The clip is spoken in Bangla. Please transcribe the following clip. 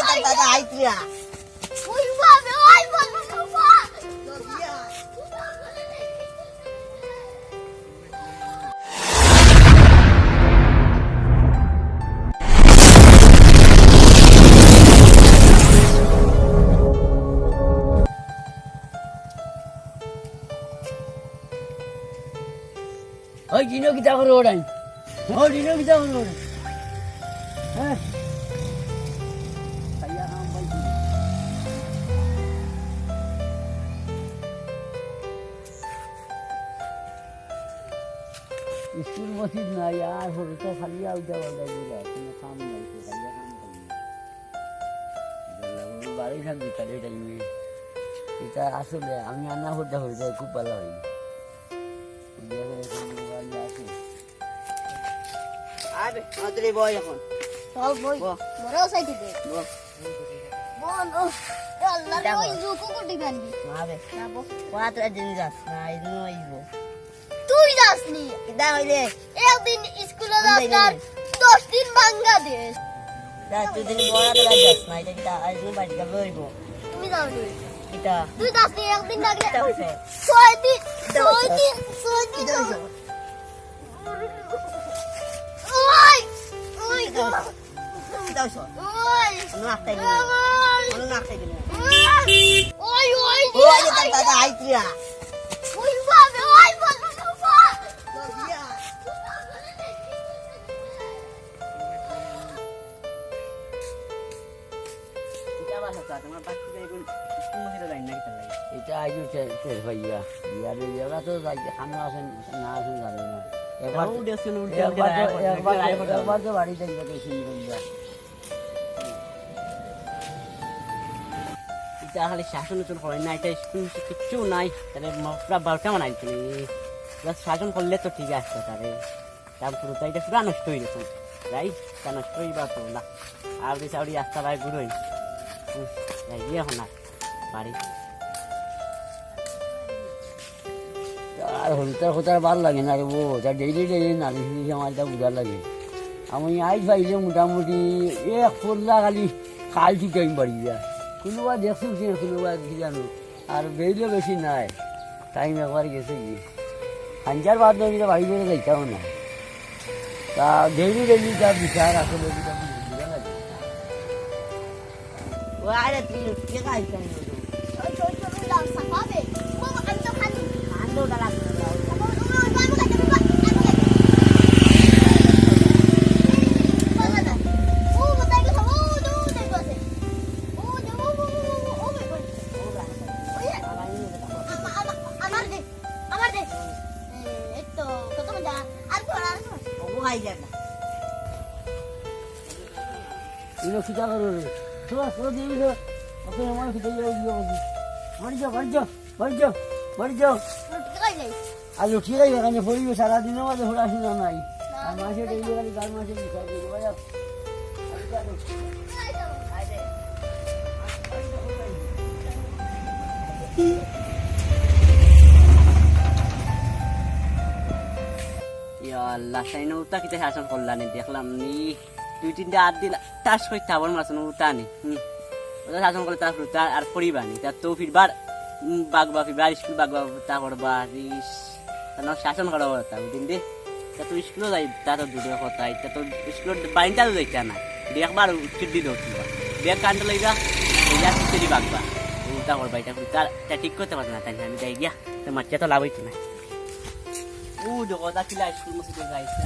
তার দাদা আইতিয়া ওই দিনও কিতা করে ওড়াই? ওই দিনও কিতা করে ওড়াই? হ্যাঁ। স্কুল মসজিদ নাই আর হরুতে খালি আউটা বাউটা দিলা কোনো কাম নাই তো খাইয়া কাম করি বাড়ি তাদের টাইমে এটা আসলে আমি আনা হতে খুব ভালো হয়নি আরে বয় এখন। চল বই বাহ। মরাও সাইতে দে। বল বল ও আল্লাহ রে ওই জুকু কোটি গানবি না বল কত দিন যাস? না ইনো আইব যাসনি কিদা হইলে একদিন স্কুলে যাস দশ দিন বাংলাদেশ দা তুই দিন বড় দা যাস না এটা কিটা আইনো বাড়ি গেল হইব তুমি যাওনি কিটা তুই যাসনি একদিন লাগলে কিটা হইছে। ছয় দিন ছয় দিন ছয় দিন ওই ওই কিটা হইছে। দাদা আইতিয়া তোমার বাচ্চা না এটা আইজু ভাইয়া? ইয়ার ইয়ারা তো খানা আছেন না আছেন জানে না। একবার ও দেখছেন একবার একবার তো- বাড়ি যাইতে গেছি ভাইয়া এটা খালি শাসন উচন করে না এটা স্কুল কিচ্ছু নাই। তাহলে পুরা বারোটা শাসন করলে তো ঠিক আছে তাহলে। তার পুরোটা এটা পুরা নষ্ট হয়ে গেছে। তা নষ্ট হইবা তো না। সাউরি আস্তা ভাই ঘুরোই যাই গিয়ে এখন আর বাড়ি। আর হলতার হতার ভালো লাগে না রে ও তা ডেইলি ডেইলি নারী শুনি আমার এটা বুঝার লাগে। আমি আইজ পাইলে মোটামুটি এক পড়লা খালি খাল ঠিকাই বাড়ি যা কোনোবা দেখছি কি না কোনোবা কি জানো আর বেরিয়ে বেশি নাই। টাইম একবার গেছে কি হাঞ্জার বাদ দিয়ে বাড়ি বেড়ে যাইতাম না। তা ডেইলি ডেইলি যা বিচার আসলে ও আরে তুই কে গাইছেন ওই ওই ওই না আর উঠিয়ে যাই এখানে পড়িবে সারাদিন আমাদের পড়াশোনা নাই। আর মাসে ডেইলি খালি গান মাসে আল্লাহ সাইন উতা কিতে শাসন করলাম দেখলাম নি। দুই তিনটা হাত দিলা টাস করে তাবর মারছেন উতা নি ওটা শাসন করলে তারপর উতা আর পড়িবা নি তার তো ফিরবার বাগবা ফিরবার, স্কুল বাগবা তা করবা ইস। তার শাসন করা কথা বুঝিন দে। তা তো স্কুলও যাই, তা তো দূরের কথা এটা তো স্কুলের বাড়িটা তো না দেখবার দিল উঠবা দেখ লইবা ইয়া চিত্রি বাগবা উতা করবা এটা তার তা ঠিক করতে পারবে না, তাই আমি যাই গিয়া। তো মারছে তো লাভ হইছে না। ও জগতা ছিল স্কুল মসজিদে যাইছে।